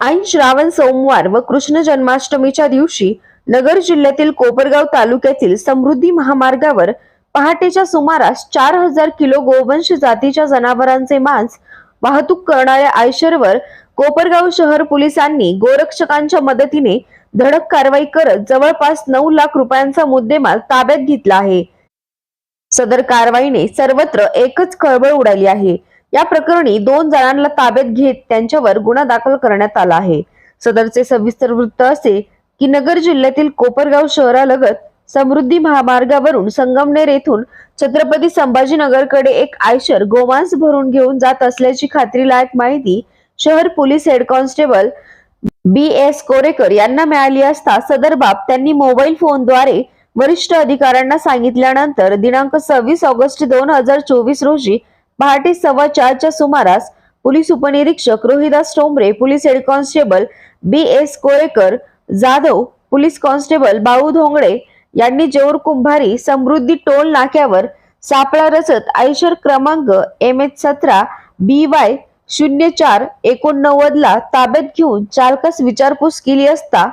ऐन श्रावण सोमवार व कृष्ण जन्माष्टमीच्या दिवशी नगर जिल्ह्यातील कोपरगाव तालुक्यातील समृद्धी महामार्गावर पहाटेच्या सुमारास चार हजार किलो गोवंश जातीच्या जनावरांचे मांस वाहतूक करणाऱ्या आयशरवर कोपरगाव शहर पोलिसांनी गोरक्षकांच्या मदतीने धडक कारवाई करत जवळपास नऊ लाख रुपयांचा मुद्देमाल ताब्यात घेतला आहे. सदर कारवाईने सर्वत्र एकच खळबळ उडाली आहे. या प्रकरणी दोन जणांना ताब्यात घेत त्यांच्यावर गुन्हा दाखल करण्यात आला आहे. सदरचे सविस्तर वृत्त असे की नगर जिल्ह्यातील कोपरगाव शहरालगत समृद्धी महामार्गावरून संगमनेर येथून छत्रपती संभाजीनगरकडे एक आयशर गोमांस भरून घेऊन जात असल्याची खात्रीलायक माहिती शहर police head constable B S Korekar यांना मिळाली असता सदर बाब त्यांनी मोबाईल फोनद्वारे वरिष्ठ अधिकाऱ्यांना सांगितल्यानंतर दिनांक सव्वीस ऑगस्ट दोन हजार चोवीस रोजी पहाटे सव्वा चारच्या सुमारास पोलीस उपनिरीक्षक Rohidas Tombre police head constable B S Korekar Jadhav police constable Balu Dhongde यांनी जेऊर कुंभारी समृद्धी टोल नाक्यावर सापळा रचत आयशर क्रमांक एम एच सतरा बी वाय शून्य चार एकोणनव्वद ला ताब्यात घेऊन चालकास विचारपूस केली असता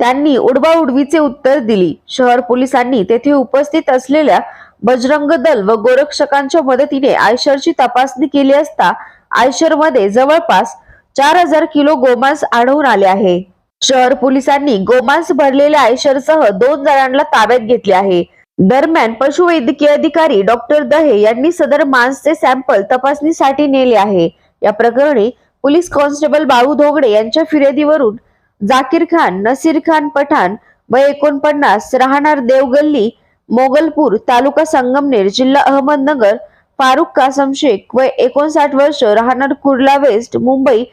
त्यांनी उडवाउडवीचे उत्तर दिली. शहर पोलिसांनी तेथे उपस्थित असलेल्या बजरंग दल व गोरक्षकांच्या मदतीने आयशरची तपासणी केली असता आयशरमध्ये जवळपास चार हजार किलो गोमांस आढळून आले आहे. शहर पोलिसांनी गोमांस भरलेल्या आयशरसह दोन जणांना ताब्यात घेतले आहे. दरम्यान पशुवैद्यकीय अधिकारी डॉक्टर दहे यांनी सदर मांसचे सॅम्पल तपासणीसाठी नेले आहे. या प्रकरणी पोलीस कॉन्स्टेबल बाळू धोगडे यांच्या फिर्यादीवरून जाकीर खान नसीर खान पठाण व एकोणपन्नास राहणार देवगल्ली मोगलपूर तालुका संगमनेर जिल्हा अहमदनगर फारुख कासम शेख व एकोणसाठ वर्ष राहणार कुर्ला वेस्ट मुंबई.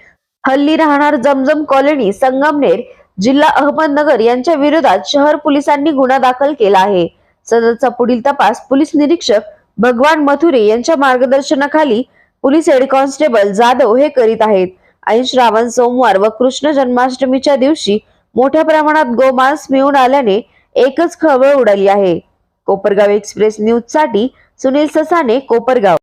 हल्ली राहणार जमजम कॉलनी संगमनेर जिल्हा अहमदनगर यांच्या विरोधात शहर पोलिसांनी गुन्हा दाखल केला आहे. सदरचा पुढील तपास पोलीस निरीक्षक भगवान मथुरे यांच्या मार्गदर्शनाखाली पोलीस हेड कॉन्स्टेबल जाधव हे करीत आहेत. ऐन श्रावण सोमवार व कृष्ण जन्माष्टमीच्या दिवशी मोठ्या प्रमाणात गोमांस मिळून आल्याने एकच खळबळ उडाली आहे. कोपरगाव एक्सप्रेस न्यूजसाठी सुनील ससाने कोपरगाव.